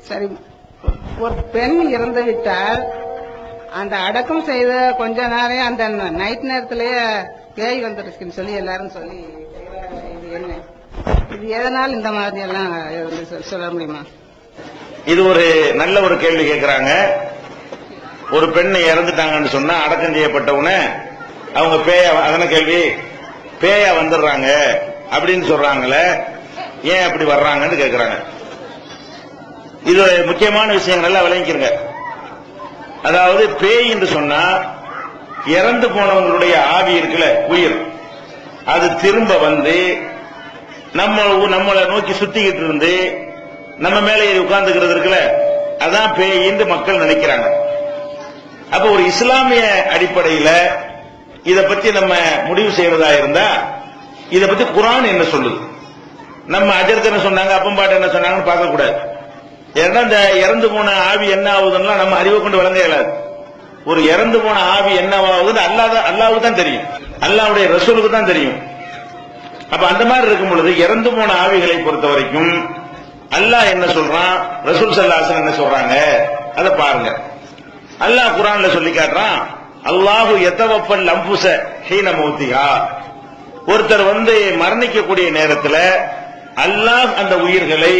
சரி. ஒரு பெண் இறந்து விட்டால் அந்த அடக்கம் செய்த கொஞ்ச நேரம் அந்த நைட் நேரத்திலேயே பேய் வந்துருச்சுன்னு சொல்லி எல்லாரும் சொல்லி இது என்ன? இது எதனால் இந்த மாதிரி எல்லாம் சொல்ல முடியுமா? இது ஒரு நல்ல ஒரு கேள்வி கேட்கிறாங்க ஒரு பெண் இறந்துட்டாங்கன்னு சொன்னா அடக்கம் செய்யப்பட்டவனே அவங்க பேய அதன கேள்வி? பேயா வந்துடுறாங்க அப்படின்னு சொல்றாங்களே ஏன் அப்படி வர்றாங்கன்னு கேக்குறாங்க. இது முக்கியமான விஷயங்கள் நல்லா விளங்கிக்கிறங்க அதாவது பேய் என்று சொன்னா இறந்து போனவங்களுடைய ஆவி இருக்குல்ல உயிர். அது திரும்ப வந்து நம்ம நம்மளை நோக்கி சுத்திக்கிட்டு இருந்து நம்ம மேல உட்கார்ந்துக்கிறது இருக்குல்ல அதான் பேயின்னு மக்கள் நினைக்கிறாங்க. அப்ப ஒரு இஸ்லாமிய அடிப்படையில இதை பத்தி நம்ம முடிவு செய்யறதா இருந்தா இதை பத்தி குரான் என்ன சொல்லுது? நம்ம அஜர்த் என்ன சொன்னாங்க அப்பம்பாட்டு என்ன சொன்னாங்கன்னு பார்க்க கூடாது ஏன்னா இந்த இறந்து போன ஆவி என்ன ஆகுதுன்னா நம்ம அறிவை கொண்டு வழங்க இயலாது. ஒரு இறந்து போன ஆவி என்ன ஆகுதுன்னு அல்லாத அல்லாவுக்கு தான் தெரியும். அல்லாவுடைய ரசூலுக்கு தான் தெரியும். அப்ப அந்த மாதிரி இருக்கும் பொழுது இறந்து போன ஆவிகளை பொறுத்த வரைக்கும் அல்லாஹ் என்ன சொல்றான்? ரசூல் சல்லாசன் என்ன சொல்றாங்க? அதை பாருங்க. அல்லாஹ் குரான்ல சொல்லி காட்டுறான் அல்லாஹு எத்தவப்பன் லம்புச ஹீன மௌத்திகா ஒருத்தர் வந்து மரணிக்கக்கூடிய நேரத்தில் அல்லாஹ் அந்த உயிர்களை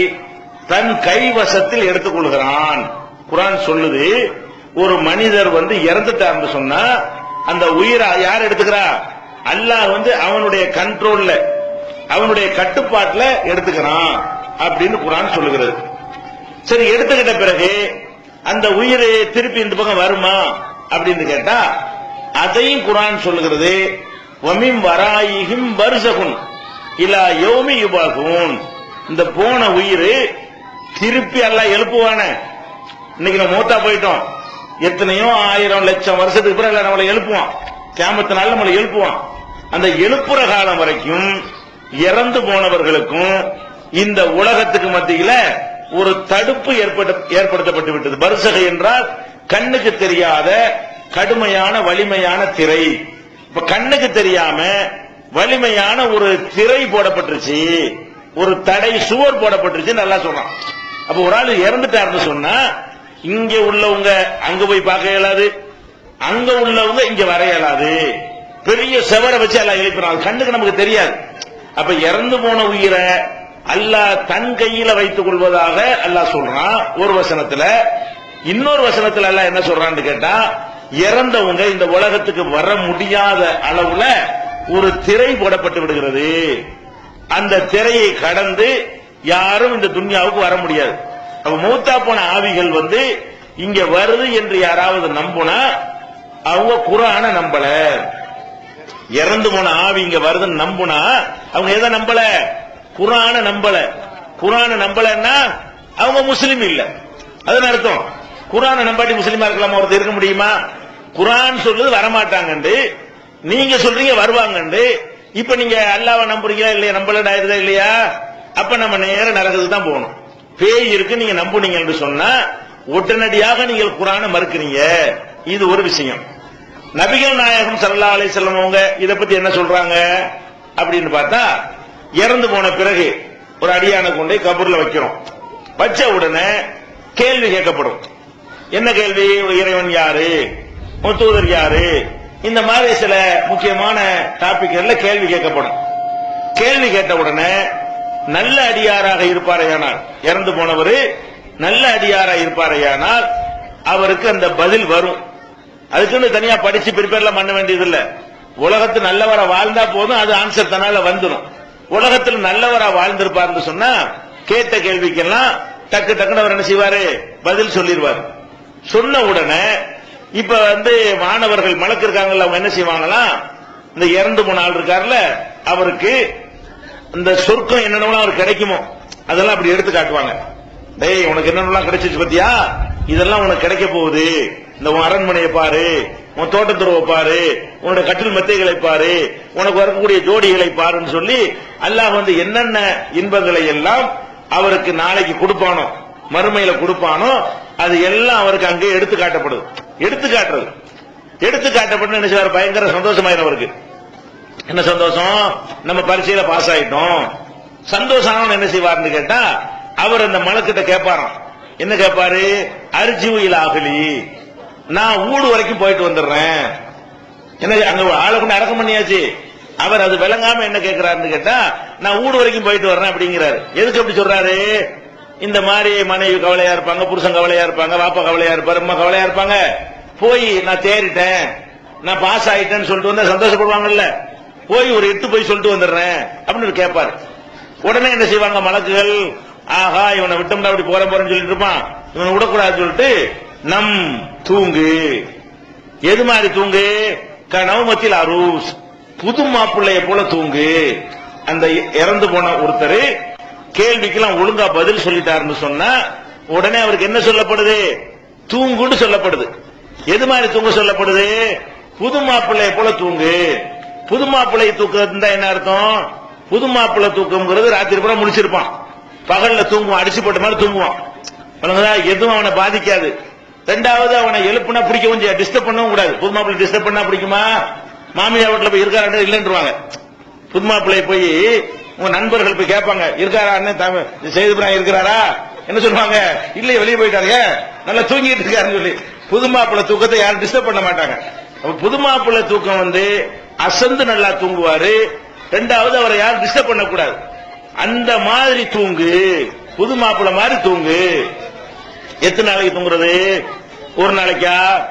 தன் கைவசத்தில் எடுத்துக்கொள்கிறான் குரான் சொல்லுது ஒரு மனிதர் வந்து இறந்துட்டார்னு சொன்னா அந்த உயிரை யார் எடுத்துக்கிறா? அல்லாஹ் வந்து அவனுடைய கண்ட்ரோல்ல அவனுடைய கட்டுப்பாட்டுல எடுத்துக்கிறான் அப்படின்னு குரான் சொல்லுகிறது. சரி எடுத்துக்கிட்ட பிறகு அந்த உயிர் திருப்பி இந்த பக்கம் வருமா அப்படின்னு கேட்டா அதையும் குரான் சொல்லுகிறது வமிம் வராயிகிம் வருசகுன் இலா யோமி யுபாகுன். இந்த போன உயிர் திருப்பி எல்லாம் எழுப்புவான. இன்னைக்கு நம்ம மூத்தா போயிட்டோம். எத்தனையோ ஆயிரம் லட்சம் வருஷத்துக்கு பிறகு நம்மளை எழுப்புவான். கேமத்தினால நம்மளை எழுப்புவான். அந்த எழுப்புற காலம் வரைக்கும் இறந்து போனவர்களுக்கும் இந்த உலகத்துக்கு மத்தியில ஒரு தடுப்பு ஏற்பட்ட ஏற்படுத்தப்பட்டு விட்டது. பரிசகை என்றால் கண்ணுக்கு தெரியாத கடுமையான வலிமையான திரை. இப்ப கண்ணுக்கு தெரியாம வலிமையான ஒரு திரை போடப்பட்டுருச்சு. ஒரு தடை சுவர் போடப்பட்டுருச்சு நல்லா சொல்றான். அப்ப ஒரு ஆள் இறந்துட்டாருன்னு சொன்னா இங்க உள்ளவங்க அங்க போய் பார்க்க இயலாது. அங்க உள்ளவங்க இங்க வர இயலாது. பெரிய செவரை வச்சு எல்லாம் எழுப்பினாங்க கண்ணுக்கு நமக்கு தெரியாது. அப்ப இறந்து போன உயிரை அல்லாஹ் தன் கையில வைத்துக் கொள்வதாக அல்லாஹ் சொல்றான். ஒரு வசனத்துல இன்னொரு வசனத்துல எல்லாம் என்ன சொல்றான்னு கேட்டா இறந்தவங்க இந்த உலகத்துக்கு வர முடியாத அளவுல ஒரு திரை போடப்பட்டு விடுகிறது. அந்த திரையை கடந்து யாரும் இந்த துன்யாவுக்கு வர முடியாது. அப்ப மூத்தா போன ஆவிகள் வந்து இங்க வருது என்று யாராவது நம்புனா அவங்க குரான நம்பல. இறந்து போன ஆவி இங்க வருதுன்னு நம்புனா அவங்க எதை நம்பல? குரான நம்பல. குரான நம்பலன்னா அவங்க முஸ்லீம் இல்ல. அதுன்னு அர்த்தம். குரான நம்பாட்டி முஸ்லீமா இருக்கலாமா? ஒருத்தர் இருக்க முடியுமா? குரான் சொல்லுது வரமாட்டாங்கண்டு. நீங்க சொல்றீங்க வருவாங்கண்டு. இப்ப நீங்க அல்லாவை நம்புறீங்களா இல்லையா? நம்பலடா இருக்குதா இல்லையா? அப்ப நம்ம நேர நரகத்துக்கு தான் போகணும். பேய் இருக்கு நீங்க நம்புனீங்க சொன்னா உடனடியாக நீங்கள் குரானை மறுக்கிறீங்க. இது ஒரு விஷயம். நபிகள் நாயகம் சல்லா அலை அவங்க இதை பத்தி என்ன சொல்றாங்க? அப்படின்னு பார்த்தா இறந்து போன பிறகு ஒரு அடியான கொண்டு கபூர்ல வைக்கிறோம். வச்ச உடனே கேள்வி கேட்கப்படும். என்ன கேள்வி? இறைவன் யாரு? முத்தூதர் யாரு? இந்த மாதிரி சில முக்கியமான டாபிக் கேள்வி கேட்கப்படும். கேள்வி கேட்ட உடனே நல்ல அடியாராக இருப்பாரையானால். இறந்து போனவர் நல்ல அடியாரா இருப்பாரையானால் அவருக்கு அந்த பதில் வரும். அதுக்குன்னு தனியா படிச்சு ப்ரிப்பேர்லாம் பண்ண வேண்டியது இல்ல உலகத்து நல்லவரா வாழ்ந்தா போதும் அது ஆன்சர் தனால வந்துடும் உலகத்தில் நல்லவரா வாழ்ந்திருப்பாருன்னு சொன்னா கேட்ட கேள்விக்கெல்லாம் டக்கு டக்குன்னு அவர் என்ன செய்வாரு? பதில் சொல்லிடுவார் சொன்ன உடனே இப்ப வந்து மாணவர்கள் மலக்கு இருக்காங்கல்ல அவங்க என்ன செய்வாங்களாம் இந்த இறந்து போன ஆள் இருக்காருல்ல அவருக்கு இந்த சொர்க்கம் என்னென்னலாம் அவர் கிடைக்குமோ அதெல்லாம் அப்படி எடுத்து காட்டுவாங்க. டேய் உனக்கு என்னென்னலாம் கிடைச்சிச்சு பத்தியா? இதெல்லாம் உனக்கு கிடைக்க போகுது. இந்த உன் அரண்மனையை பாரு உன் தோட்டத்துறவை பாரு உன்னோட கட்டில் மெத்தைகளை பாரு உனக்கு வரக்கூடிய ஜோடிகளை பாருன்னு சொல்லி அல்லாஹ் வந்து என்னென்ன இன்பங்களை எல்லாம் அவருக்கு நாளைக்கு கொடுப்பானோ மறுமையில கொடுப்பானோ அது எல்லாம் அவருக்கு அங்கே எடுத்து காட்டப்படுது. எடுத்து காட்டுறது. எடுத்து காட்டப்பட்டு நினைச்சார் பயங்கர சந்தோஷமாயிரும் அவருக்கு. என்ன சந்தோஷம்? நம்ம பரீட்சையில பாஸ் ஆயிட்டோம். சந்தோஷம் என்ன செய்வார்னு கேட்டா அவர் அந்த மலக்கிட்ட கேட்பாராம். என்ன கேட்பாரு? அர்ஜிவியில் ஆகலி. நான் ஊடு வரைக்கும் போயிட்டு வந்துடுறேன். என்ன அங்க ஆளை கொண்டு அடக்கம் பண்ணியாச்சு. அவர் அது விளங்காம என்ன கேட்கிறாருன்னு கேட்டா நான் ஊடு வரைக்கும் போயிட்டு வர்றேன் அப்படிங்கிறாரு. எதுக்கு அப்படி சொல்றாரு? இந்த மாதிரி மனைவி கவலையா இருப்பாங்க புருஷன் கவலையா இருப்பாங்க பாப்பா கவலையா இருப்பாரு அம்மா கவலையா இருப்பாங்க. போய் நான் தேறிட்டேன். நான் பாஸ் ஆயிட்டேன்னு சொல்லிட்டு வந்தா சந்தோஷப்படுவாங்கல்ல. போய் ஒரு எட்டு போய் சொல்லிட்டு வந்துடுறேன். அப்படின்னு கேட்பாரு. உடனே என்ன செய்வாங்க மலக்குகள்? ஆஹா இவனை விட்டம்னா அப்படி போற போறேன்னு சொல்லிட்டு இருப்பான். இவனை விடக்கூடாதுன்னு சொல்லிட்டு நம் தூங்கு. எது மாதிரி தூங்கு? கனவு மத்தியில் அரூஸ். புது மாப்பிள்ளைய போல தூங்கு. அந்த இறந்து போன ஒருத்தர் கேள்விக்கெல்லாம் ஒழுங்கா பதில் சொல்லிட்டாருன்னு சொன்னா உடனே அவருக்கு என்ன சொல்லப்படுது? தூங்குன்னு சொல்லப்படுது. எது மாதிரி தூங்க சொல்லப்படுது? புது மாப்பிள்ளைய போல தூங்கு. புது மாப்பிள்ளை தூக்கம் என்ன அர்த்தம்? புது மாப்பிள்ளை தூக்கம்ங்கிறது ராத்திரி பூரா முடிச்சிருப்பான் பகல்ல தூங்குவான் அடிச்சு போட்ட மாதிரி தூங்குவான். எதுவும் அவனை பாதிக்காது. ரெண்டாவது அவனை எழுப்புனா பிடிக்க கொஞ்சம் டிஸ்டர்ப் பண்ணவும் கூடாது. புது மாப்பிள்ளை டிஸ்டர்ப் பண்ணா பிடிக்குமா? மாமியார் வீட்டில் போய் இருக்காரு இல்லைன்றுவாங்க. புது மாப்பிள்ளையை போய் உங்க நண்பர்கள் போய் கேட்பாங்க. இருக்காரா அண்ணன் செய்து இருக்கிறாரா? என்ன சொல்லுவாங்க? இல்ல வெளியே போயிட்டாருங்க. நல்லா தூங்கிட்டு இருக்காருன்னு சொல்லி புது மாப்பிள்ளை தூக்கத்தை யாரும் டிஸ்டர்ப் பண்ண மாட்டாங்க. புது மாப்பிள்ளை தூக்கம் வந்து அசந்து நல்லா தூங்குவாரு. ரெண்டாவது அவரை யாரும் டிஸ்டர்ப் பண்ணக்கூடாது. அந்த மாதிரி தூங்கு. புது மாப்பிள்ள மாதிரி தூங்கு. எத்தனை நாளைக்கு தூங்குறது? ஒரு நாளைக்கா?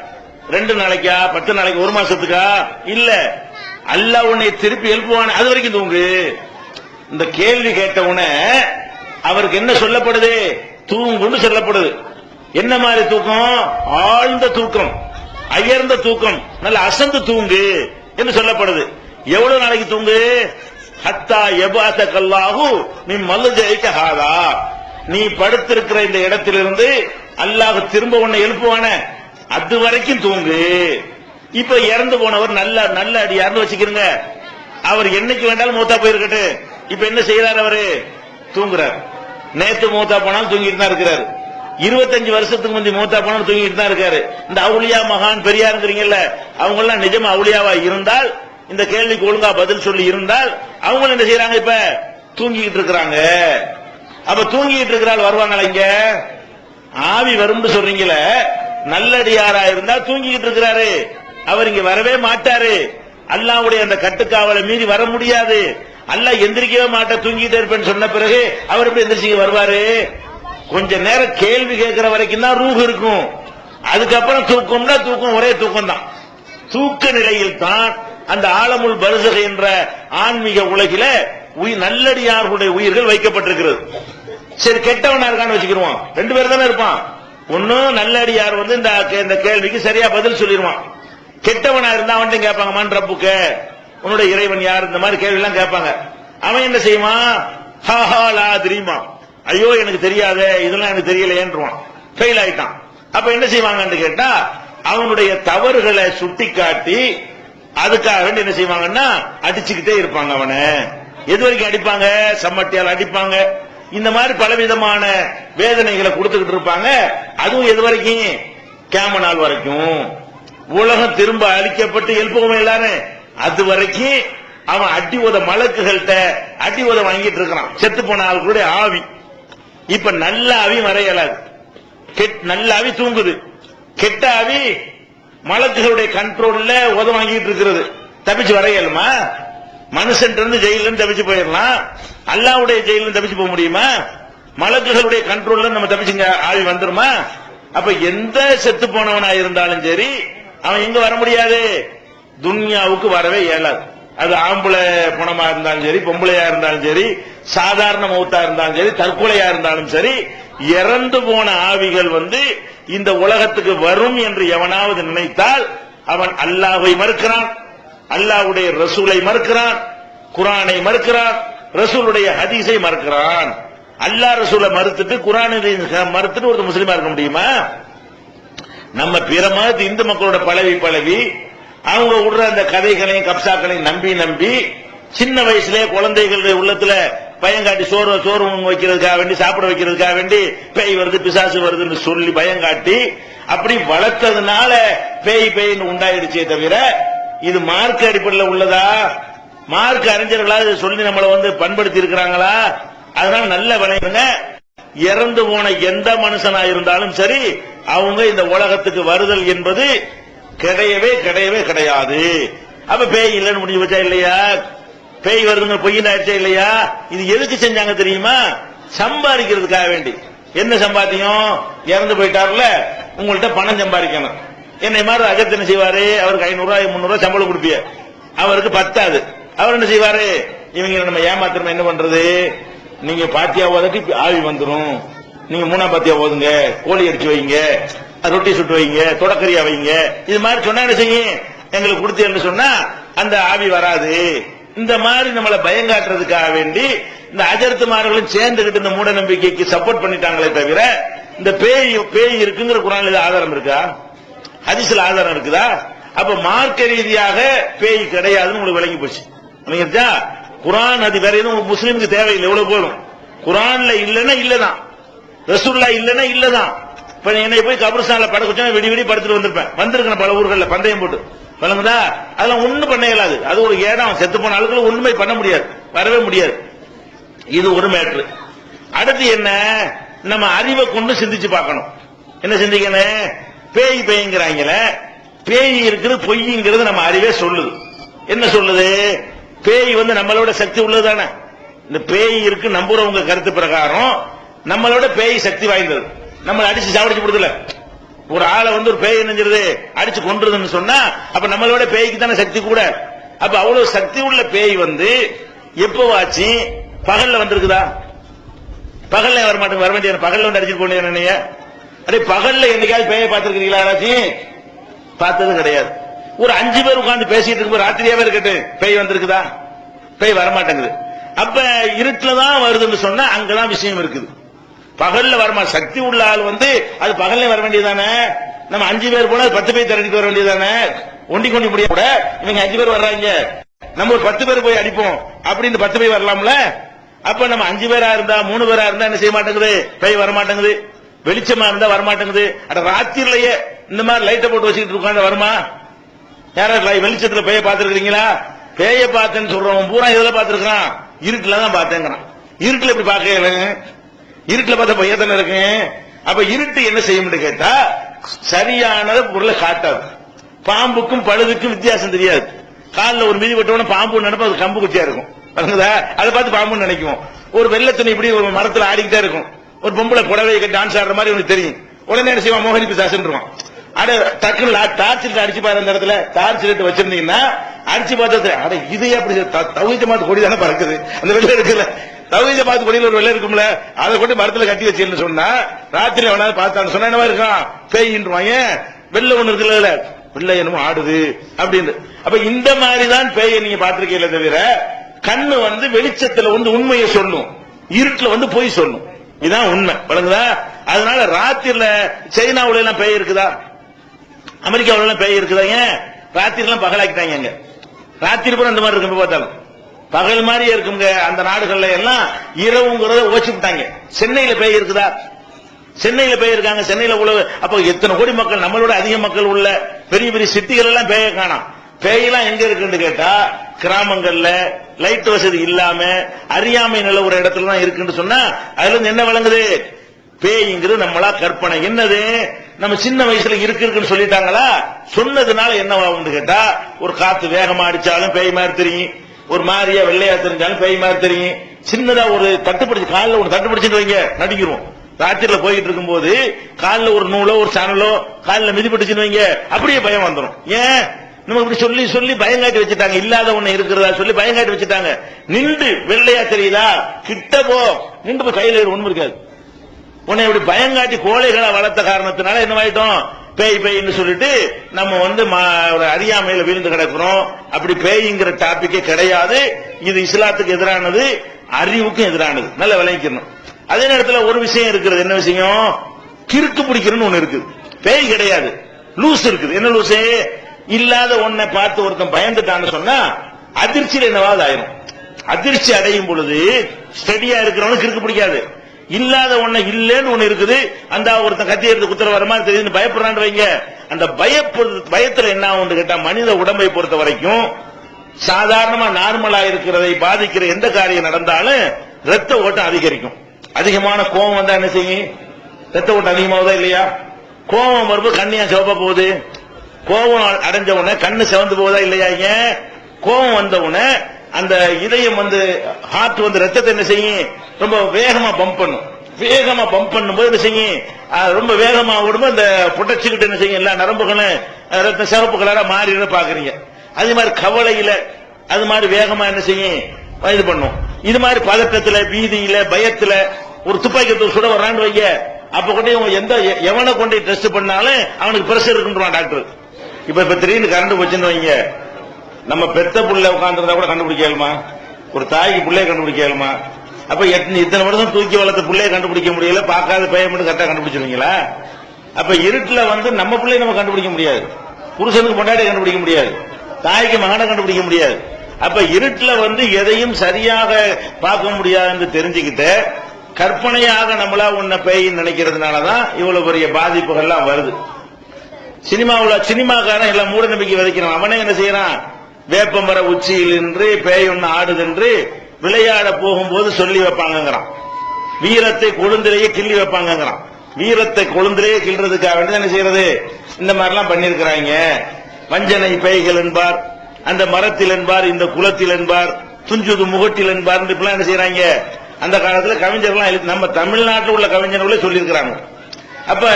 ரெண்டு நாளைக்கா? பத்து நாளைக்கு? ஒரு மாசத்துக்கா? இல்ல. அல்ல உன்னை திருப்பி எழுப்புவான. அது வரைக்கும் தூங்கு. இந்த கேள்வி கேட்ட உடனே அவருக்கு என்ன சொல்லப்படுது? தூங்குன்னு சொல்லப்படுது. என்ன மாதிரி தூக்கம்? ஆழ்ந்த தூக்கம். அயர்ந்த தூக்கம். நல்ல அசந்து தூங்கு. என்று சொல்லப்படுது. எவ்வளவு நாளைக்கு தூங்கு? ஹத்தா எபாச கல்லாஹு நீ மல்லு ஜெயிக்க ஹாதா. நீ படுத்திருக்கிற இந்த இடத்திலிருந்து அல்லாஹ் திரும்ப உன்னை எழுப்புவான. அது வரைக்கும் தூங்கு. இப்ப இறந்து போனவர் நல்ல நல்ல இறந்து வச்சுக்கிறங்க அவர் என்னைக்கு வேண்டாலும் மூத்தா போயிருக்கட்டு இப்ப என்ன செய்யறாரு அவரு? தூங்குறார். நேத்து மூத்தா போனாலும் தூங்கிட்டு தான் இருக்கிறாரு. இருபத்தஞ்சு வருஷத்துக்கு முந்தி மூத்தா பணம் தூங்கிட்டு தான் இருக்காரு. இந்த அவுளியா மகான் பெரியாருங்கிறீங்கல்ல அவங்க எல்லாம் நிஜமா அவுளியாவா இருந்தால் இந்த கேள்விக்கு ஒழுங்கா பதில் சொல்லி இருந்தால் அவங்க என்ன செய்யறாங்க இப்ப? தூங்கிட்டு இருக்கிறாங்க. அப்ப தூங்கிட்டு இருக்கிறாள் வருவாங்களா இங்க? ஆவி வரும்னு சொல்றீங்களே நல்லடியாரா இருந்தா தூங்கிட்டு இருக்கிறாரு. அவர் இங்க வரவே மாட்டாரு. அல்லாவுடைய அந்த கட்டுக்காவலை மீறி வர முடியாது. அல்லாஹ் எந்திரிக்கவே மாட்டா தூங்கிட்டே இருப்பேன்னு சொன்ன பிறகு அவர் எப்படி எந்திரிச்சு வருவாரு? கொஞ்ச நேரம் கேள்வி கேட்கிற வரைக்கும் தான் ரூஹ் இருக்கும். அதுக்கப்புறம் தூக்கம்னா தூக்கம் ஒரே தூக்கம் தான் தூக்க நிலையில் தான் அந்த ஆலமுல் பரிசக என்ற ஆன்மீக உலகில உயிர் நல்லடியார்களுடைய உயிர்கள் வைக்கப்பட்டிருக்கிறது. சரி கெட்டவனா இருக்கான்னு வச்சுக்கிருவான். ரெண்டு பேர் தானே இருப்பான். ஒன்னும் நல்லடியார் வந்து இந்த இந்த கேள்விக்கு சரியா பதில் சொல்லிடுவான் கெட்டவனா இருந்தா அவன்கிட்ட கேட்பாங்க மண் ரப்புக்க உன்னுடைய இறைவன் யார்? இந்த மாதிரி கேள்வி எல்லாம் கேட்பாங்க. அவன் என்ன செய்வான்? ஹா ஹா லா தெரியுமா ஐயோ எனக்கு தெரியாத இதெல்லாம் எனக்கு தெரியலையேன்றான் ஃபெயில் ஆயிட்டான். அப்ப என்ன செய்வாங்கன்னு கேட்டா அவனுடைய தவறுகளை சுட்டிக்காட்டி அதுக்காக வேண்டி என்ன செய்வாங்கன்னா அடிச்சுக்கிட்டே இருப்பாங்க அவனை. எது வரைக்கும் அடிப்பாங்க? சம்மட்டியால் அடிப்பாங்க. இந்த மாதிரி பலவிதமான வேதனைகளை கொடுத்துக்கிட்டு இருப்பாங்க. அதுவும் எது வரைக்கும்? கேம நாள் வரைக்கும். உலகம் திரும்ப அழிக்கப்பட்டு எழுப்புவோம் எல்லாரும் அது வரைக்கும் அவன் அடி உத மலக்குகள்கிட்ட அடி உத வாங்கிட்டு இருக்கிறான். செத்து போன ஆளுடைய ஆவி. இப்ப நல்ல ஆவி மறையலாது. கெட்- நல்ல ஆவி தூங்குது. கெட்ட ஆவி மலக்குகளுடைய கண்ட்ரோல்ல உத வாங்கிட்டு இருக்கிறது. தப்பிச்சு வரையலுமா? மனுஷன் இருந்து ஜெயில தப்பிச்சு போயிடலாம். அல்லாவுடைய ஜெயில தப்பிச்சு போக முடியுமா? மலக்குகளுடைய கண்ட்ரோல்ல நம்ம தப்பிச்சுங்க ஆவி வந்துருமா? அப்ப எந்த செத்து போனவனா இருந்தாலும் சரி அவன் எங்க வர முடியாது? துன்யாவுக்கு வரவே இயலாது. அது ஆம்பளை பணமா இருந்தாலும் சரி பொம்பளையா இருந்தாலும் சரி சாதாரண மௌத்தா இருந்தாலும் சரி தற்கொலையா இருந்தாலும் சரி இறந்து போன ஆவிகள் வந்து இந்த உலகத்துக்கு வரும் என்று எவனாவது நினைத்தால் அவன் அல்லாவை மறுக்கிறான் அல்லாஹ்வுடைய ரசூலை மறுக்கிறான் குரானை மறுக்கிறான் ரசூலுடைய ஹதீஸை மறுக்கிறான். அல்லாஹ் ரசூலை மறுத்துட்டு குரானை மறுத்துட்டு ஒரு முஸ்லீமா இருக்க முடியுமா? நம்ம பிற மதத்து இந்து மக்களோட பழவி பழவி அவங்க விடுற அந்த கதைகளையும் கப்சாக்களையும் நம்பி நம்பி சின்ன வயசுலேயே குழந்தைகளுடைய உள்ளத்துல பயங்காட்டி சோறு சோறு வைக்கிறதுக்காக வேண்டி சாப்பிட வைக்கிறதுக்காக வேண்டி பேய் வருது பிசாசு வருதுன்னு சொல்லி பயங்காட்டி அப்படி வளர்த்ததுனால பேய் பேய்னு உண்டாயிடுச்சே தவிர இது மார்க் அடிப்படையில் உள்ளதா? மார்க் அறிஞர்களாக சொல்லி நம்மளை வந்து பண்படுத்தி இருக்கிறாங்களா? அதனால நல்ல விளையுங்க இறந்து போன எந்த மனுஷனா இருந்தாலும் சரி அவங்க இந்த உலகத்துக்கு வருதல் என்பது கிடையவே கிடையவே கிடையாது. அப்ப பேய் இல்லைன்னு முடிஞ்சு வச்சா இல்லையா? பேய் வருதுங்க பொய்யில் ஆயிடுச்சா இல்லையா? இது எதுக்கு செஞ்சாங்க தெரியுமா? சம்பாதிக்கிறதுக்காக வேண்டி. என்ன சம்பாத்தியம்? இறந்து போயிட்டார்ல உங்கள்ட்ட பணம் சம்பாதிக்கணும். என்னை மாதிரி அஜத் என்ன செய்வாரு? அவருக்கு ஐநூறு ரூபாய் முந்நூறு ரூபாய் சம்பளம் கொடுப்பிய. அவருக்கு பத்தாது. அவர் என்ன செய்வாரு? இவங்க நம்ம ஏமாத்திரம் என்ன பண்றது? நீங்க பாத்தியா ஓதட்டி ஆவி வந்துரும். நீங்க மூணா பாத்தியா ஓதுங்க கோழி அடிச்சு வைங்க. ரொட்டி சுட்டு வைங்க தொடக்கறியா வைங்க. இது மாதிரி சொன்னா என்ன செய்யும்? எங்களுக்கு கொடுத்தேன்னு சொன்னா அந்த ஆவி வராது. இந்த மாதிரி நம்மளை பயங்காட்டுறதுக்காக வேண்டி இந்த அஜர்த்துமார்களும் சேர்ந்துகிட்டு இந்த மூட நம்பிக்கைக்கு சப்போர்ட் பண்ணிட்டாங்களே தவிர இந்த பேய் பேய் இருக்குங்கிற குரானில் ஆதாரம் இருக்கா? ஹதீஸ்ல ஆதாரம் இருக்குதா? அப்ப மார்க்க ரீதியாக பேய் கிடையாதுன்னு உங்களுக்கு விளங்கி போச்சு. குரான் அது வேற எதுவும் முஸ்லீமுக்கு தேவையில்லை எவ்வளவு போதும். குரான்ல இல்லைன்னா இல்லதான். ரசூல்லா இல்லைன்னா இல்லதான். இப்ப என்னை போய் கபர்ஸ்தான்ல படுக்க குச்சா விடி விடி படுத்துட்டு வந்திருப்பேன். வந்திருக்கேன் பல ஊர்கள்ல பந்தயம் போட்டு. வழங்குதா அதெல்லாம் ஒண்ணும் பண்ண இயலாது. அது ஒரு ஏடம். செத்து போன ஆளுக்கு ஒண்ணுமே பண்ண முடியாது. வரவே முடியாது. இது ஒரு மேட்ரு அடுத்து என்ன? நம்ம அறிவை கொண்டு சிந்திச்சு பார்க்கணும். என்ன சிந்திக்கணும்? பேய் பேய்ங்கிறாங்கள. பேய் இருக்கிறது பொய்ங்கிறது நம்ம அறிவே சொல்லுது. என்ன சொல்லுது? பேய் வந்து நம்மளோட சக்தி உள்ளது தானே. இந்த பேய் இருக்கு நம்புறவங்க கருத்து பிரகாரம். நம்மளோட பேய் சக்தி வாய்ந்தது. நம்மளை அடிச்சு சாவடிச்சு கொடுத்துல ஒரு ஆளை வந்து ஒரு பேய் நெஞ்சிருது அடிச்சு கொண்டுருதுன்னு சொன்னா அப்ப நம்மளோட பேய்க்கு தானே சக்தி கூட. அப்ப அவ்வளவு சக்தி உள்ள பேய் வந்து எப்பவாச்சு பகல்ல வந்திருக்குதா? பகல்ல வர மாட்டேங்க வர வேண்டிய பகல்ல வந்து அடிச்சுட்டு போனீங்க நீங்க அதே பகல்ல என்னைக்காவது பேய பார்த்திருக்கீங்களா யாராச்சும்? பார்த்தது கிடையாது. ஒரு அஞ்சு பேர் உட்கார்ந்து பேசிட்டு இருக்கும் ராத்திரியாவே இருக்கட்டும் பேய் வந்திருக்குதா? பேய் வரமாட்டேங்குது. அப்ப இருட்டுல தான் வருதுன்னு சொன்னா அங்கதான் விஷயம் இருக்குது. பகல்ல வரமா? சக்தி உள்ள ஆள் வந்து அது பகல்ல வர வேண்டியதானே நம்ம அஞ்சு பேர் போனா பத்து பேர் திரட்டிட்டு வர வேண்டியதானே ஒண்டி கொண்டி முடிய கூட இவங்க அஞ்சு பேர் வர்றாங்க. நம்ம ஒரு பத்து பேர் போய் அடிப்போம். அப்படின்னு பத்து பேர் வரலாம்ல? அப்ப நம்ம அஞ்சு பேரா இருந்தா மூணு பேரா இருந்தா என்ன செய்ய மாட்டேங்குது? பேய் வர மாட்டேங்குது. வெளிச்சமா இருந்தா வர மாட்டேங்குது. அட ராத்திரிலேயே இந்த மாதிரி லைட்டை போட்டு வச்சுக்கிட்டு உட்காந்து வருமா? யாராவது வெளிச்சத்துல பேய பாத்துருக்கீங்களா பேய பார்த்தேன்னு சொல்றவன் பூரா எதுல பார்த்திருக்கான் இருட்டுல தான் பார்த்தேங்கிறான். இருட்டுல எப்படி பார்க்க இருட்டுல பார்த்தா பையன் தானே இருக்கு? அப்ப இருட்டு என்ன செய்யும்னு கேட்டா சரியான பொருளை காட்டாது. பாம்புக்கும் பழுதுக்கும் வித்தியாசம் தெரியாது. காலில் ஒரு மீதி விட்டவன பாம்பு நினைப்போம் அது கம்பு குச்சியா இருக்கும். பாருங்கதா அதை பார்த்து பாம்புன்னு நினைக்கும் ஒரு வெள்ளை துணி இப்படி ஒரு மரத்தில் ஆடிக்கிட்டே இருக்கும். ஒரு பொம்பளை புடவை டான்ஸ் ஆடுற மாதிரி உனக்கு தெரியும். உடனே என்ன செய்வான்? மோகினி பிசாசுன்றான் அட டக்குன்னு டார்ச் அடிச்சு பாரு அந்த இடத்துல. டார்ச் லைட் வச்சிருந்தீங்கன்னா அடிச்சு பார்த்தா அட இது எப்படி தவிச்ச மாத்து கொடி தானே பறக்குது. அந்த வெள்ளை இருக்குல்ல. தவிச்ச மாத்து கொடியில ஒரு வெள்ளை இருக்கும்ல. அதை கொண்டு மரத்துல கட்டி வச்சுன்னு சொன்னா ராத்திரி அவனாவது பார்த்தான்னு சொன்னா என்னவா இருக்கான்? பேயின்றாங்க வெள்ளை ஒண்ணு இருக்குல்ல பிள்ளை என்னமோ ஆடுது. அப்படின்னு. அப்ப இந்த மாதிரி தான் பேயை நீங்க பார்த்திருக்கீங்களே தவிர கண்ணு வந்து வெளிச்சத்துல வந்து உண்மையை சொல்லும். இருட்டுல வந்து போய் சொல்லும். இதுதான் உண்மை. வழங்குதா அதனால ராத்திரில சைனாவுல எல்லாம் பேய் இருக்குதா? அமெரிக்காவுல எல்லாம் பேய் இருக்குதாங்க ராத்திரி எல்லாம் பகலாக்கிட்டாங்க அங்க. ராத்திரி பூரா அந்த மாதிரி இருக்கும் பார்த்தாலும். பகல் மாதிரியே இருக்குங்க அந்த நாடுகள்ல எல்லாம் இரவுங்கிறத ஓச்சிவிட்டாங்க சென்னையில பேய் இருக்குதா? சென்னையில பேய் இருக்காங்க சென்னையில உள்ள அப்ப எத்தனை கோடி மக்கள் நம்மளோட அதிக மக்கள் உள்ள பெரிய பெரிய சிட்டிகள் எல்லாம் பேய காணாம். பேயெல்லாம் எங்க இருக்குன்னு கேட்டா கிராமங்கள்ல லைட் வசதி இல்லாம அறியாமை நிலவுற இடத்துல தான் இருக்குன்னு சொன்னா அதுல இருந்து என்ன விளங்குது? பேய்ங்கிறது நம்மளா கற்பனை. என்னது? நம்ம சின்ன வயசுல இருக்கு இருக்குன்னு சொல்லிட்டாங்களா? சொன்னதுனால என்னவாகும்னு கேட்டா ஒரு காத்து வேகமா அடிச்சாலும் பேய் மாதிரி தெரியும். ஒரு மாதிரியா வெள்ளையா தெரிஞ்சாலும் பேய் மாதிரி தெரியும். சின்னதா ஒரு தட்டுப்பிடிச்சு காலில் ஒரு தட்டுப்பிடிச்சுட்டு வைங்க நடிக்கிறோம். ராத்திரில போயிட்டு இருக்கும்போது காலில் ஒரு நூலோ ஒரு சேனலோ காலில் மிதிப்பட்டுச்சுன்னு வைங்க அப்படியே பயம் வந்துடும் ஏன்? நம்ம இப்படி சொல்லி சொல்லி பயங்காட்டி வச்சுட்டாங்க. இல்லாத ஒண்ணு இருக்கிறதா சொல்லி பயங்காட்டி வச்சுட்டாங்க. நின்று வெள்ளையா தெரியுதா? கிட்ட போ. நின்று போய் கையில ஒண்ணும் இருக்காது. உன்னை இப்படி பயங்காட்டி கோழைகளை வளர்த்த காரணத்தினால என்னவாயிட்டோம் பேய் பேய்ன்னு சொல்லிட்டு நம்ம வந்து மா- ஒரு அறியாமையில விழுந்து கிடக்கிறோம். அப்படி பேய்ங்கிற டாபிக்கே கிடையாது. இது இஸ்லாத்துக்கு எதிரானது அறிவுக்கும் எதிரானது. நல்ல விளங்கிக்கணும். அதே நேரத்துல ஒரு விஷயம் இருக்கிறது என்ன விஷயம்? கிறுக்கு பிடிக்கிறன்னு ஒண்ணு இருக்குது. பேய் கிடையாது. லூஸ் இருக்குது. என்ன லூஸ் இல்லாத ஒன்னை பார்த்து ஒருத்தன் பயந்துட்டான்னு சொன்னா அதிர்ச்சியில் என்னவாவது ஆயிரும். அதிர்ச்சி அடையும் பொழுது ஸ்டடியா இருக்கிறவனுக்கு கிறுக்கு பிடிக்காது. இல்லாத ஒண்ணு இல்லைன்னு ஒண்ணு இருக்குது. அந்த ஒருத்தன் கத்தி எடுத்து குத்துற வர மாதிரி தெரியுதுன்னு பயப்படுறான் வைங்க. அந்த பயத்துல என்ன ஒன்று கேட்டா மனித உடம்பை பொறுத்த வரைக்கும் சாதாரணமா நார்மலா இருக்கிறதை பாதிக்கிற எந்த காரியம் நடந்தாலும் ரத்த ஓட்டம் அதிகரிக்கும். அதிகமான கோபம் வந்தா என்ன செய்யும்? ரத்த ஓட்டம் அதிகமாவதா இல்லையா? கோபம் வரும்போது கண்ணியா சிவப்பா போகுது. கோபம் அடைஞ்ச உடனே கண்ணு சிவந்து போகுதா இல்லையா ஏன்? கோபம் வந்த உடனே அந்த இதயம் வந்து ஹார்ட் வந்து ரத்தத்தை என்ன செய்யும்? ரொம்ப வேகமா பம்ப் பண்ணும். வேகமா பம்ப் பண்ணும்போது என்ன செய்யும்? ரொம்ப வேகமா ஓடும்போது அந்த புட்டச்சுக்கிட்டு என்ன செய்யும்? எல்லா நரம்புகளும் ரத்த சிவப்பு கலரா மாறிடுன்னு பாக்குறீங்க அதே மாதிரி கவலையில அது மாதிரி வேகமா என்ன செய்யும்? இது பண்ணும். இது மாதிரி பதட்டத்துல வீதியில பயத்துல ஒரு துப்பாக்கி சுட வர்றான்னு வைங்க. அப்ப கொண்டு எந்த எ- எவனை கொண்டு டெஸ்ட் பண்ணாலும் அவனுக்கு பிரஷர் இருக்குன்றான் டாக்டர் இப்ப இப்ப திடீர்னு கரண்ட் போச்சுன்னு வைங்க. நம்ம பெத்த புள்ள உட்காந்துருந்தா கூட கண்டுபிடிக்கலுமா ஒரு தாய்க்கு பிள்ளைய கண்டுபிடிக்கலுமா அப்ப இத்தனை வருஷம் தூக்கி வளர்த்த பிள்ளைய கண்டுபிடிக்க முடியல பார்க்காத பையன் மட்டும் கரெக்டா கண்டுபிடிச்சிருவீங்களா? அப்ப இருட்டுல வந்து நம்ம பிள்ளைய நம்ம கண்டுபிடிக்க முடியாது. புருஷனுக்கு முன்னாடி கண்டுபிடிக்க முடியாது. தாய்க்கு மகனை கண்டுபிடிக்க முடியாது. அப்ப இருட்டுல வந்து எதையும் சரியாக பார்க்க முடியாதுன்னு தெரிஞ்சுக்கிட்டு கற்பனையாக நம்மளா உன்னை பேயின்னு நினைக்கிறதுனாலதான் இவ்வளவு பெரிய பாதிப்புகள்லாம் வருது. சினிமாவுல சினிமாக்காரன் எல்லாம் மூட நம்பிக்கை விதைக்கிறான். அவனே என்ன செய்யறான்? வேப்பமர உச்சியில் நின்று பேயொன்னு ஆடுதென்று விளையாட போகும்போது சொல்லி வைப்பாங்கங்கிறான். வீரத்தை கொழுந்திலேயே கிள்ளி வைப்பாங்கிறான் வீரத்தை கொழுந்திலேயே கிள்றதுக்காக வேண்டி என்ன செய்யறது? இந்த மாதிரிலாம் பண்ணிருக்கிறாங்க வஞ்சனை பேய்கள் என்பார் அந்த மரத்தில் என்பார் இந்த குளத்தில் என்பார் துஞ்சுது முகட்டில் என்பார் இப்படிலாம் என்ன செய்யறாங்க அந்த காலத்துல கவிஞர்லாம் நம்ம தமிழ்நாட்டில் உள்ள கவிஞர்களே சொல்லியிருக்கிறாங்க. அப்ப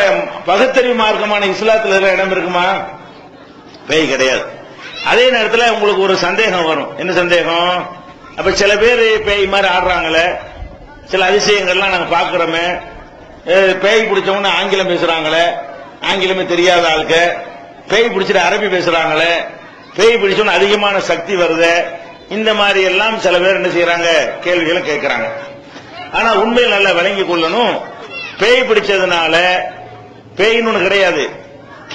பகுத்தறிவு மார்க்கமான இஸ்லாத்துல இருக்கிற இடம் இருக்குமா? பேய் கிடையாது. அதே நேரத்தில் உங்களுக்கு ஒரு சந்தேகம் வரும். என்ன சந்தேகம்? அப்ப சில பேர் பேய் மாதிரி ஆடுறாங்களே சில அதிசயங்கள்லாம் நாங்கள் பார்க்குறோமே. பேய் பிடிச்சவங்க ஆங்கிலம் பேசுறாங்களே ஆங்கிலமே தெரியாத ஆளுக்க. பேய் பிடிச்சிட்டு அரபி பேசுறாங்களே பேய் பிடிச்சவங்க அதிகமான சக்தி வருது. இந்த மாதிரி எல்லாம் சில பேர் என்ன செய்யறாங்க? கேள்விகளை கேட்கறாங்க. ஆனா உண்மையில் நல்லா விளங்கி கொள்ளணும். பேய் பிடிச்சதுனால பேயின்னு ஒன்று கிடையாது.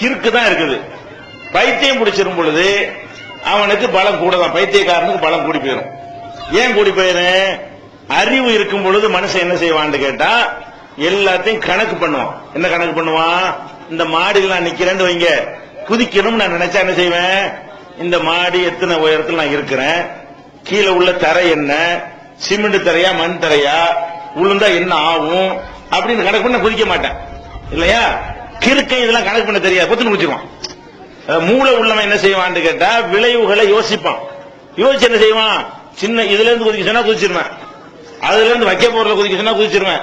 கிறுக்கு தான் இருக்குது. பைத்தியம் பிடிச்சிரும் பொழுது அவனுக்கு பலம் கூட தான் பைத்தியக்காரனுக்கு பலம் கூடி போயிடும் ஏன் கூடி போயிடும் அறிவு இருக்கும் பொழுது மனுஷன் என்ன செய்வான்னு கேட்டா எல்லாத்தையும் கணக்கு பண்ணுவான். என்ன கணக்கு பண்ணுவான்? இந்த மாடியில் நான் நிக்கிறேன்னு வைங்க. குதிக்கணும்னு நான் நினைச்சா என்ன செய்வேன்? இந்த மாடி எத்தனை உயரத்தில் நான் இருக்கிறேன்? கீழே உள்ள தரை என்ன? சிமெண்ட் தரையா மண் தரையா? உளுந்தா என்ன ஆகும்? அப்படின்னு கணக்கு பண்ண குதிக்க மாட்டேன். இல்லையா? கிறுக்கை இதெல்லாம் கணக்கு பண்ண தெரியாது. பொத்துன்னு குதிச்சிருவான். மூளை உள்ளவன் என்ன செய்வான்னு கேட்டா விளைவுகளை யோசிப்பான். யோசிச்சு என்ன செய்வான்? சின்ன இதுல இருந்து குதிக்க சொன்னா குதிச்சிருவேன். அதுல இருந்து வைக்க போறதுல குதிக்க சொன்னா குதிச்சிருவேன்.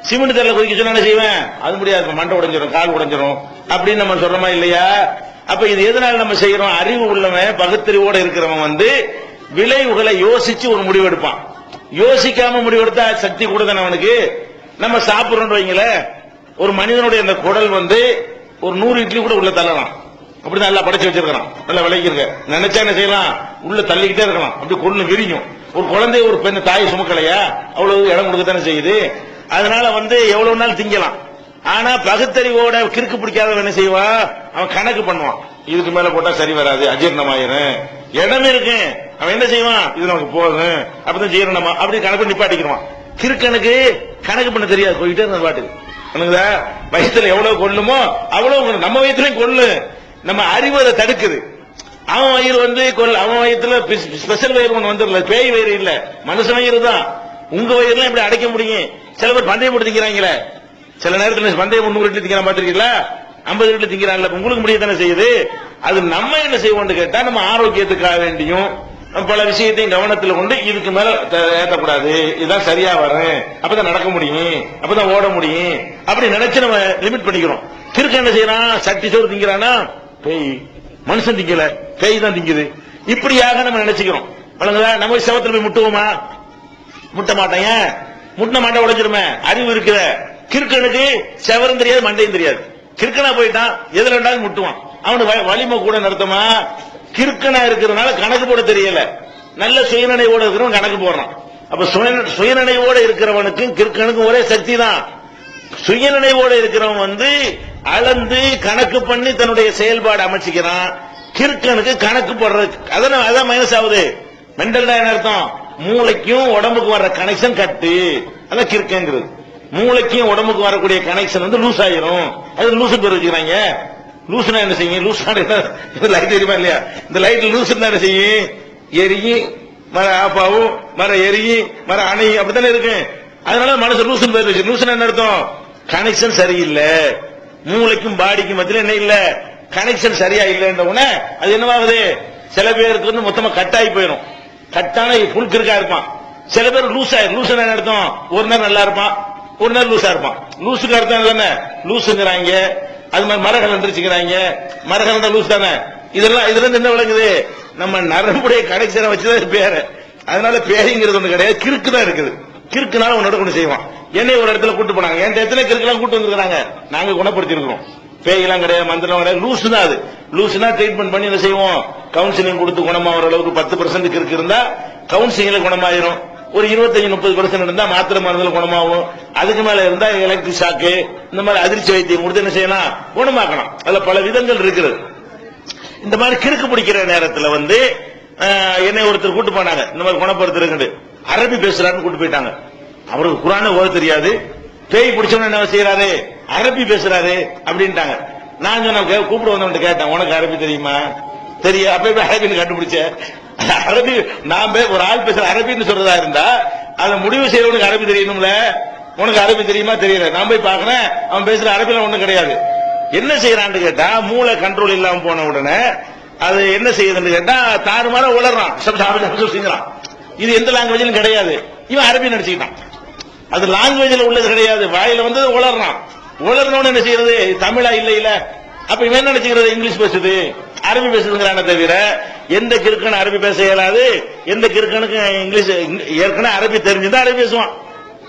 சிமெண்ட் தரல குதிக்க சொன்னா என்ன செய்வேன்? அது முடியாது மண்டை உடைஞ்சிரும் கால் உடைஞ்சிரும். அப்படின்னு நம்ம சொல்றோமா இல்லையா? அப்ப இது எதனால நம்ம செய்யறோம்? அறிவு உள்ளவன் பகுத்தறிவோட இருக்கிறவன் வந்து விளைவுகளை யோசிச்சு ஒரு முடிவெடுப்பான் யோசிக்காம முடிவெடுத்தா சக்தி கூட தானே அவனுக்கு? நம்ம சாப்பிடுறோம் வைங்களேன் ஒரு மனிதனுடைய அந்த குடல் வந்து ஒரு நூறு இட்லி கூட உள்ள தள்ளலாம். அப்படி நல்லா படைச்சு வச்சிருக்கிறான். நல்லா விளைக்கிருக்க நினைச்சா என்ன செய்யலாம்? உள்ள தள்ளிக்கிட்டே இருக்கலாம். அப்படி கொண்டு விரியும். ஒரு குழந்தை ஒரு பெண் தாய் சுமக்கலையா? அவ்வளவு இடம் கொடுக்கத்தானே செய்யுது. அதனால வந்து எவ்வளவு நாள் திங்கலாம். ஆனா பகுத்தறிவோட கிறுக்கு பிடிக்காதவன் என்ன செய்வான் அவன் கணக்கு பண்ணுவான். இதுக்கு மேல போட்டா சரி வராது. அஜீர்ணமாயிரும். இடம் இருக்கு. அவன் என்ன செய்வான்? இது நமக்கு போகும் அப்பதான் ஜீரணமா. அப்படி கணக்கு பண்ணி நிப்பாட்டிக்கிறான் கிறுக்கனுக்கு கணக்கு பண்ண தெரியாது. போயிட்டே இருந்த பாட்டுக்கு. வயசுல எவ்வளவு கொள்ளுமோ அவ்வளவு கொள்ளும். நம்ம வயசுலயும் கொள்ளு நம்ம அறிவு அதை தடுக்குது. அவன் வயிறு வந்து அவன் வயிற்றுல ஸ்பெஷல் வயிறு ஒன்று வந்துடல பேய் வயிறு இல்ல. மனுஷன் வயிறு தான். உங்க வயிறுலாம் எப்படி அடைக்க முடியும்? சில பேர் பந்தயம் போட்டு திங்கிறாங்களே. சில நேரத்தில் பந்தயம் நூறு வீட்டுல திங்கிற பாத்திருக்கீங்களா ஐம்பது வீட்டுல திங்கிறாங்களா உங்களுக்கு முடிய தானே செய்யுது? அது நம்ம என்ன செய்வோம்னு கேட்டா நம்ம ஆரோக்கியத்துக்காக வேண்டியும் பல விஷயத்தையும் கவனத்தில் கொண்டு இதுக்கு மேல ஏற்றக்கூடாது ஏத்தக்கூடாது. இதுதான் சரியா வரும் அப்பதான் நடக்க முடியும். அப்பதான் ஓட முடியும். அப்படி நினைச்சு நம்ம லிமிட் பண்ணிக்கிறோம். திருக்க என்ன செய்யறான்? சட்டி சோறு திங்கிறானா? பேய். மனுஷன் திங்கல பேய் தான் திங்குது. இப்படியாக நம்ம நினைச்சுக்கிறோம். வழங்குதா நம்ம சவத்துல போய் முட்டுவோமா? முட்ட மாட்டேன் ஏன்? முட்டின மாட்டை உடைஞ்சிருமே. அறிவு இருக்கிற கிறுக்கனுக்கு செவரும் தெரியாது மண்டையும் தெரியாது. கிறுக்கனா போயிட்டான் எதுல ரெண்டாவது முட்டுவான். அவனுக்கு வ- வலிமை கூட நடத்துமா கிறுக்கனா இருக்கிறதுனால கணக்கு போட தெரியல. நல்ல சுயநினைவோட இருக்கிறவன் கணக்கு போடுறான். அப்ப சுயநினைவோட இருக்கிறவனுக்கும் கிறுக்கனுக்கும் ஒரே சக்தி தான். சுயநினைவோட இருக்கிறவன் வந்து அளந்து கணக்கு பண்ணி தன்னுடைய செயல்பாடு அமைச்சுக்கிறான். கிறுக்கனுக்கு கணக்கு போடுறது அதான் அதான் மைனஸ் ஆகுது. மென்டல்னா என்ன அர்த்தம்? மூளைக்கும் உடம்புக்கு வர்ற கனெக்ஷன் கட்டு. அதான் கிறுக்கங்கிறது மூளைக்கும் உடம்புக்கு வரக்கூடிய கனெக்ஷன் வந்து லூஸ் ஆயிரும். அது லூசு பேர் வச்சுக்கிறாங்க. லூசுனா என்ன செய்யும்? லூஸ் லைட் தெரியுமா இல்லையா? இந்த லைட் லூஸ் என்ன செய்யும்? எரியும் மர ஆப்பாவும் மர எரியும் மர அணையும். அப்படித்தானே இருக்கு அதனால மனசு லூசுன்னு பேர் வச்சு லூசுனா என்ன அர்த்தம்? கனெக்ஷன் சரியில்லை. மூளைக்கும் பாடிக்கும் மத்தியில என்ன இல்ல? கனெக்ஷன் சரியா இல்லைன்ற உடனே அது என்னவாகுது? சில பேருக்கு வந்து மொத்தமா கட்டாயி போயிடும் கட்டான புல் கிருக்கா இருப்பான். சில பேர் லூஸ் ஆயிரும். லூஸ் என்ன நடத்தும் ஒரு நேரம் நல்லா இருப்பான். ஒரு நேரம் லூஸா இருப்பான். லூஸுக்கு அர்த்தம் தானே லூசுங்கிறாங்க அது மாதிரி மரகல் வந்துருச்சுங்கிறாங்க. மரகல் தான் லூஸ் தானே? இதெல்லாம் இதுல இருந்து என்ன விளங்குது? நம்ம நரம்புடைய கனெக்ஷனை வச்சுதான் பேரு. அதனால பேரிங்கிறது ஒண்ணு கிடையாது. கிறுக்கு தான் இருக்குது. கிறுக்குனால உன்னோட கொண்டு செய்வான். என்னை ஒரு இடத்துல கூட்டு போனாங்க. என் எத்தனை கிறுக்கெல்லாம் கூட்டு வந்துருக்காங்க நாங்க குணப்படுத்திருக்கிறோம் பேயெல்லாம் கிடையாது மந்திரம் கிடையாது. லூசு தான் அது. லூசுனா ட்ரீட்மெண்ட் பண்ணி என்ன செய்வோம்? கவுன்சிலிங் கொடுத்து குணமாகிற அளவுக்கு பத்து பர்சன்ட் கிறுக்கு இருந்தா கவுன்சிலிங்ல குணமாயிரும். ஒரு இருபத்தஞ்சு முப்பது பர்சன்ட் இருந்தா மாத்திரை மருந்துல குணமாகும். அதுக்கு மேல இருந்தா எலக்ட்ரிக் ஷாக்கு இந்த மாதிரி அதிர்ச்சி வைத்தியம் கொடுத்து என்ன செய்யலாம்? குணமாக்கலாம். அதுல பல விதங்கள் இருக்குது. இந்த மாதிரி கிறுக்கு பிடிக்கிற நேரத்துல வந்து என்னை ஒருத்தர் கூட்டு போனாங்க. இந்த மாதிரி குணப்படுத்துறது அரபி பேசுறாருன்னு கூட்டு போயிட்டாங்க அவருக்கு குரான ஓத தெரியாது பேய் பிடிச்சவன என்ன செய்யறாரு அரபி பேசுறாரு அப்படின்ட்டாங்க நான் சொன்ன கே- கூப்பிட வந்தவன் கேட்டேன் உனக்கு அரபி தெரியுமா தெரியும் அப்ப அரபின்னு கண்டுபிடிச்ச அரபி நான் போய் ஒரு ஆள் பேசுற அரபின்னு சொல்றதா இருந்தா அதை முடிவு செய்யறவனுக்கு அரபி தெரியணும்ல உனக்கு அரபி தெரியுமா தெரியல நான் போய் பாக்குறேன் அவன் பேசுற அரபில ஒண்ணும் கிடையாது என்ன செய்யறான்னு கேட்டா மூளை கண்ட்ரோல் இல்லாம போன உடனே அது என்ன செய்யுதுன்னு கேட்டா தாறுமாற உளறான் சப்த இது எந்த லாங்குவேஜிலும் கிடையாது. இவன் அரபி நடிச்சுக்கிட்டான். அது லாங்குவேஜில் உள்ளது கிடையாது. வாயில வந்து உளறான் உளறனோட என்ன செய்யறது? தமிழா இல்ல இல்ல. அப்ப இவன் என்ன நினைச்சுக்கிறது இங்கிலீஷ் பேசுது. அரபி பேசுதுங்கிறான தவிர எந்த கிறுக்கனு அரபி பேச இயலாது. எந்த கிறுக்கனுக்கு இங்கிலீஷ் ஏற்கனவே அரபி தெரிஞ்சிருந்தா அரபி பேசுவான்.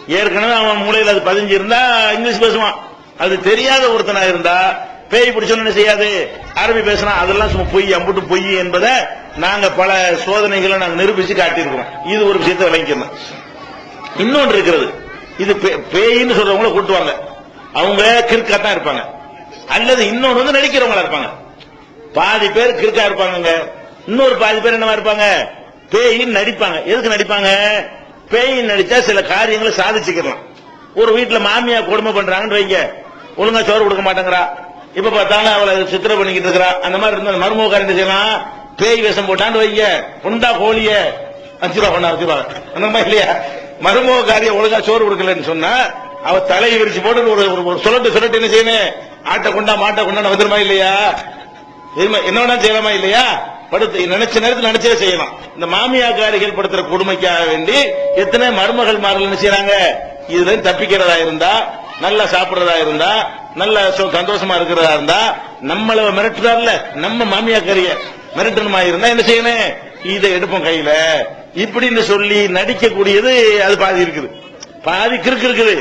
ஏற்கனவே அவன் மூலையில் அது பதிஞ்சு இருந்தா இங்கிலீஷ் பேசுவான். அது தெரியாத ஒருத்தனா இருந்தா பேய் பிடிச்சோன்னு செய்யாது? அரபி பேசினா அதெல்லாம் சும்மா பொய் அம்புட்டு பொய் என்பதை நாங்க பல சோதனைகளை நாங்க நிரூபிச்சு காட்டியிருக்கிறோம் இது ஒரு விஷயத்தை விளங்கிக்கணும். இன்னொன்று இருக்கிறது. இது பே- பேயின்னு சொல்றவங்கள கூட்டுவாங்க. அவங்க கிறுக்கா தான் இருப்பாங்க. அல்லது இன்னொன்று வந்து நடிக்கிறவங்களா இருப்பாங்க. பாதி பேர் கிறுக்கா இருப்பாங்க இன்னொரு பாதி பேர் என்னவா இருப்பாங்க? பேயின் நடிப்பாங்க. எதுக்கு நடிப்பாங்க? பேயின் நடிச்சா சில காரியங்களை சாதிச்சுக்கலாம். ஒரு வீட்டுல மாமியா கொடுமை பண்றாங்கன்னு வைங்க. ஒழுங்கா சோறு கொடுக்க மாட்டேங்கிறா. இப்ப பார்த்தாலும் அவளை சித்திர பண்ணிக்கிட்டு இருக்கிறா. அந்த மாதிரி இருந்தா மருமக காரியம் செய்யலாம் பேய் வேஷம் போட்டான்னு வைங்க. புண்டா கோழிய. அஞ்சு ரூபா பண்ண அஞ்சு ரூபா அந்த மாதிரி இல்லையா? மருமகாரிய ஒழுங்கா சோறு கொடுக்கலன்னு சொன்னா அவ தலையை விரிச்சு போட்டு ஒரு ஒரு- சொல்லட்டு சொல்லட்டு என்ன செய்யணும் ஆட்டை கொண்டா மாட்டை கொண்டா வந்துருமா இல்லையா? என்ன வேணா செய்யலாமா இல்லையா? படுத்து நினைச்ச நேரத்தில் நினைச்சே செய்யலாம். இந்த மாமியாக்காரிகள் படுத்துற கொடுமைக்காக வேண்டி எத்தனை மருமகள் மார்கள் என்ன செய்யறாங்க? இதுல தப்பிக்கிறதா இருந்தா நல்லா சாப்பிடுறதா இருந்தா நல்ல சந்தோஷமா இருக்கிறதா இருந்தா நம்மள மிரட்டுறாருல நம்ம மாமியாக்காரிய மிரட்டணுமா இருந்தா என்ன செய்யணும் இதை எடுப்போம் கையில. இப்படின்னு சொல்லி நடிக்கக்கூடியது அது பாதி இருக்குது. பாதி கிறுக்கு இருக்குது.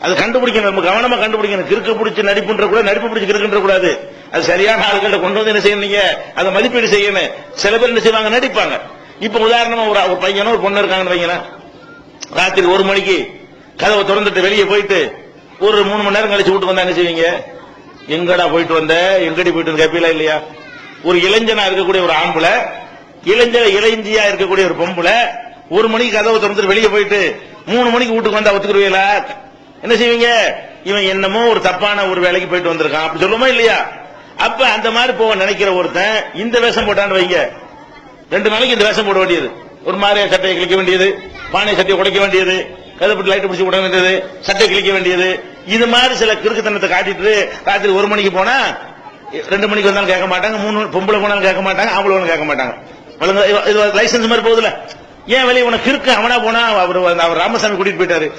அது கண்டுபிடிக்கணும். நம்ம கவனமா கண்டுபிடிக்கணும். கிறுக்கு பிடிச்சி நடிப்புன்ற கூட நடிப்பு பிடிச்சி கிறுக்குன்ற கூடாது. அது சரியான ஆள்கிட்ட கொண்டு வந்து என்ன செய்யணும் நீங்க? அதை மதிப்பீடு செய்யணும். சில பேர் என்ன செய்வாங்க? நடிப்பாங்க. இப்ப உதாரணமா ஒரு ஒரு பையனோ ஒரு பொண்ணு இருக்காங்கன்னு வைங்களேன். ராத்திரி ஒரு மணிக்கு கதவை திறந்துட்டு வெளியே போயிட்டு ஒரு மூணு மணி நேரம் கழிச்சு விட்டு வந்தா என்ன செய்வீங்க? எங்கடா போயிட்டு வந்த? எங்கடி போயிட்டு கப்பிலா இல்லையா? ஒரு இளைஞனா இருக்கக்கூடிய ஒரு ஆம்பளை இளைஞ இளைஞ்சியா இருக்கக்கூடிய ஒரு பொம்பளை ஒரு மணிக்கு கதவை திறந்துட்டு வெளியே போயிட்டு மூணு மணிக்கு வீட்டுக்கு வந்தா ஒத்துக்குருவீங்களா? என்ன செய்வீங்க? இவன் என்னமோ ஒரு தப்பான ஒரு வேலைக்கு போயிட்டு வந்திருக்கான். அப்படி சொல்லுமா இல்லையா? அப்ப அந்த மாதிரி போக நினைக்கிற ஒருத்தன் இந்த வேஷம் போட்டான்னு வைங்க. ரெண்டு நாளைக்கு இந்த வேஷம் போட வேண்டியது. ஒரு மாதிரியா சட்டையை கிழிக்க வேண்டியது பானை சட்டையை உடைக்க வேண்டியது கதப்பட்டு லைட் பிடிச்சி விட வேண்டியது சட்டை கிழிக்க வேண்டியது. இது மாதிரி சில கிறுக்குத்தனத்தை காட்டிட்டு ராத்திரி ஒரு மணிக்கு போனா ரெண்டு மணிக்கு வந்தாலும் கேட்க மாட்டாங்க மூணு மணி- பொம்பளை போனாலும் கேட்க மாட்டாங்க ஆம்பளை போனாலும் கேட்க மாட்டாங்க. இது- லைசன்ஸ் மாதிரி போகுதுல ஏன் வெளியே உனக்கு இருக்கு அவனா போனா அவர் அவர் ராமசாமி கூட்டிட்டு போயிட்டாரு.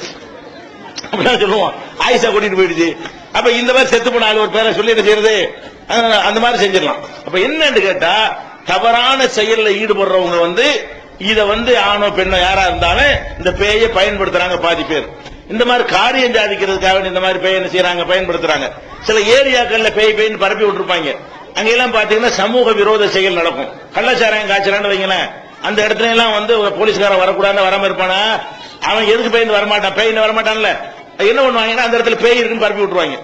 அப்படிதான் சொல்லுவோம். ஆயிஷா கூட்டிட்டு போயிடுச்சு. அப்ப இந்த மாதிரி செத்து போன ஆள் ஒரு பேரை சொல்லி என்ன செய்யறது? அந்த மாதிரி செஞ்சிடலாம். அப்ப என்னன்னு கேட்டா தவறான செயல்ல ஈடுபடுறவங்க வந்து இத வந்து ஆணோ பெண்ணோ யாரா இருந்தாலும் இந்த பேயை பயன்படுத்துறாங்க பாதி பேர். இந்த மாதிரி காரியம் சாதிக்கிறதுக்காக இந்த மாதிரி பேய் என்ன செய்யறாங்க பயன்படுத்துறாங்க. சில ஏரியாக்கள்ல பேய் பேய்னு பரப்பி விட்டுருப்பாங்க. அங்கெல்லாம் பாத்தீங்கன்னா சமூக விரோத செயல் நடக்கும். கள்ளச்சாராயம் காய்ச்சலான்னு வைங்களேன். அந்த இடத்துல எல்லாம் வந்து போலீஸ்காரன் வரக்கூடாதுன்னு வராம இருப்பானா? அவன் எதுக்கு பேய்ந்து வரமாட்டான்? பேய்ந்து வரமாட்டான்ல? என்ன பண்ணுவாங்கன்னா அந்த இடத்துல பேய் இருக்குன்னு பரப்பி விட்டுருவாங்க.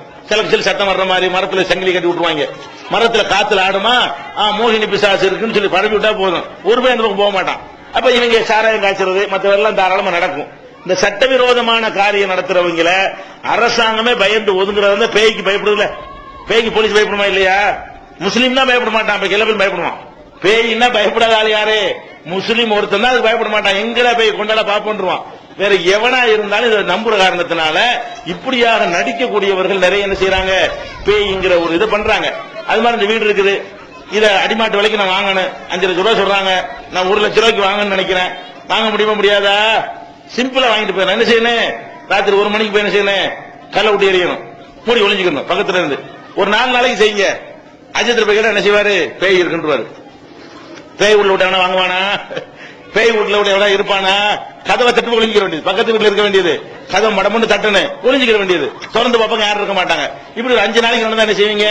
சில சத்தம் வர்ற மாதிரி மரத்துல சங்கிலி கட்டி விட்டுருவாங்க. மரத்துல காத்துல ஆடுமா? ஆ, மோகினி பிசாசு இருக்குன்னு சொல்லி பரப்பி விட்டா போதும். ஒரு பேய் அந்த பக்கம் போக மாட்டான். அப்ப இவங்க சாராயம் காய்ச்சறது மற்றவரெல்லாம் தாராளமா நடக்கும். இந்த சட்டவிரோதமான காரியம் நடத்துறவங்கள அரசாங்கமே பயந்து ஒதுங்குறது வந்து பேய்க்கு பயப்படுதுல. பேய்க்கு போலீஸ் பயப்படுமா இல்லையா? முஸ்லீம் தான் பயப்பட மாட்டான் இப்ப எல்லா பயப்படுவான். பேயின்னா பயப்படாத ஆள் யாரு? முஸ்லீம் ஒருத்தன் தான் அதுக்கு பயப்பட மாட்டான். எங்கடா பேய் கொண்டாட பாப்போன்றுவான். வேற எவனா இருந்தாலும் இதை நம்புற காரணத்தினால இப்படியாக நடிக்கக்கூடியவர்கள் நிறைய என்ன செய்யறாங்க பேய்ங்கிற ஒரு இதை பண்றாங்க. அது மாதிரி இந்த வீடு இருக்குது. இதை அடிமாட்டு விலைக்கு நான் வாங்கணும். அஞ்சு லட்சம் ரூபாய் சொல்றாங்க. நான் ஒரு லட்சம் ரூபாய்க்கு வாங்கணும்னு நினைக்கிறேன். வாங்க முடியுமா முடியாதா? சிம்பிளா வாங்கிட்டு போயிடணும் என்ன செய்யணும்? ராத்திரி ஒரு மணிக்கு போய் என்ன செய்யணும்? கல்ல விட்டு எறியணும். மூடி ஒளிஞ்சுக்கணும் பக்கத்துல இருந்து. ஒரு நாலு நாளைக்கு செய்யுங்க. அஜித் போய் என்ன செய்வாரு? பேய் இருக்குன்றாரு பேய் உள்ள விட்டானா வாங்குவானா? பேய் வீட்டுல விட எவ்வளவு இருப்பானா? கதவை தட்டு ஒளிஞ்சிக்க வேண்டியது. பக்கத்து வீட்டுல இருக்க வேண்டியது. கதவை மடமுன்னு தட்டுன்னு ஒளிஞ்சிக்க வேண்டியது. திறந்து பார்ப்பாங்க யாரும் இருக்க மாட்டாங்க. இப்படி ஒரு அஞ்சு நாளைக்கு நடந்தா என்ன செய்வீங்க?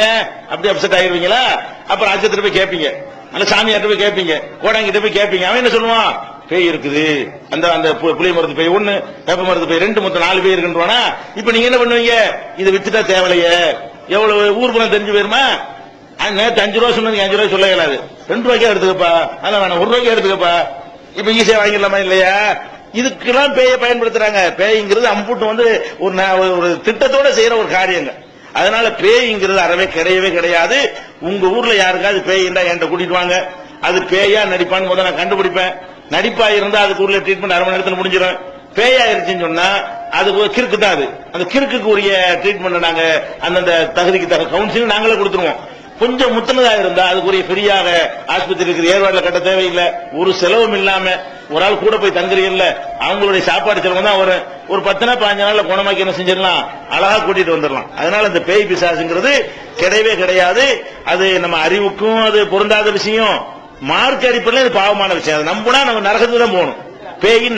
அப்படி அப்செட் ஆயிருவீங்களா? அப்புறம் அஜித் போய் கேட்பீங்க நல்ல சாமியார்ட்ட போய் கேட்பீங்க கோடாங்கிட்ட போய் கேட்பீங்க அவன் என்ன சொல்லுவான்? பேய் இருக்குது. அந்த அந்த பு- புளிய மருந்து பேய் ஒண்ணு வேப்ப மருந்து பேய் ரெண்டு மொத்தம் நாலு பேய் இருக்குன்றானா இப்ப நீங்க என்ன பண்ணுவீங்க? இதை வித்துட்டா தேவையில்லையே. எவ்வளவு ஊர் பணம் தெரிஞ்சு போயிருமா? நேற்று அஞ்சு ரூபா சொன்னது அஞ்சு ரூபாய் சொல்ல இயலாது ரெண்டு ரூபாய்க்கே எடுத்துக்கப்பா. அதான் வேணாம் ஒரு ரூபாய்க்கே எடுத்துக்கப்பா. இப்ப ஈஸியா வாங்கிடலாமா இல்லையா? இதுக்கெல்லாம் பேயை பயன்படுத்துறாங்க. பேய்ங்கிறது அம்புட்டு வந்து ஒரு ந- ஒரு திட்டத்தோட செய்யற ஒரு காரியங்க. அதனால பேய்ங்கிறது அறவே கிடையவே கிடையாது. உங்க ஊர்ல யாருக்காவது பேய் இருந்தா என்கிட்ட கூட்டிட்டு வாங்க. அது பேயா நடிப்பான்னு முதல்ல நான் கண்டுபிடிப்பேன். நடிப்பா இருந்தா அதுக்கு உள்ள ட்ரீட்மெண்ட் அரை மணி நேரத்தில் முடிஞ்சிடும் பேயாயிருச்சுன்னு சொன்னா அது கிறுக்கு தான் அது. அந்த கிறுக்குக்கு உரிய ட்ரீட்மெண்ட் நாங்க அந்தந்த தகுதிக்கு தக கவுன்சிலிங் நாங்களே கொடுத்துருவோம். கொஞ்சம் முத்தனதா இருந்தா அதுக்குரிய ஃப்ரீயாக ஆஸ்பத்திரி இருக்கிற ஏற்பாடுல கட்ட தேவையில்லை. ஒரு செலவும் இல்லாம ஒரு ஆள் கூட போய் தங்குறீங்கல்ல அவங்களுடைய சாப்பாடு செலவு தான் வரும். ஒரு பத்து நாள் பாஞ்சு நாள்ல குணமாக்கி என்ன செஞ்சிடலாம். அழகா கூட்டிட்டு வந்துடலாம். அதனால இந்த பேய் பிசாசுங்கிறது கிடையவே கிடையாது. அது நம்ம அறிவுக்கும் அது பொருந்தாத விஷயம். மார்க் அடிப்படையில் இது பாவமான விஷயம். அதை நம்பினா நம்ம நரகத்துக்கு தான் போகணும். பேயின்